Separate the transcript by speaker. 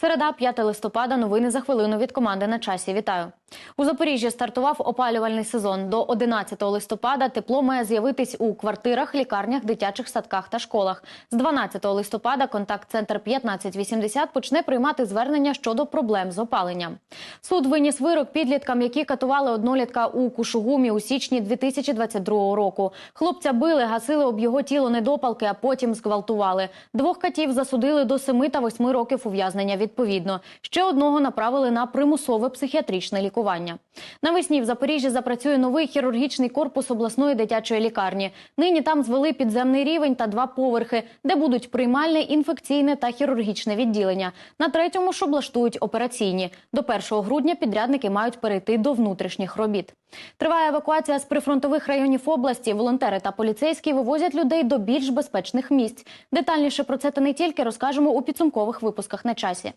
Speaker 1: Середа, 5 листопада. Новини за хвилину від команди на часі. Вітаю. У Запоріжжі стартував опалювальний сезон. До 11 листопада тепло має з'явитись у квартирах, лікарнях, дитячих садках та школах. З 12 листопада контакт-центр 1580 почне приймати звернення щодо проблем з опаленням. Суд виніс вирок підліткам, які катували однолітка у Кушугумі у січні 2022 року. Хлопця били, гасили об його тіло недопалки, а потім зґвалтували. Двох катів засудили до 7 та 8 років ув'язнення відповідно. Ще одного направили на примусове психіатричне лікування. Навесні в Запоріжжі запрацює новий хірургічний корпус обласної дитячої лікарні. Нині там звели підземний рівень та два поверхи, де будуть приймальне, інфекційне та хірургічне відділення. На третьому ж облаштують операційні. До 1 грудня підрядники мають перейти до внутрішніх робіт. Триває евакуація з прифронтових районів області. Волонтери та поліцейські вивозять людей до більш безпечних місць. Детальніше про це та не тільки розкажемо у підсумкових випусках на часі.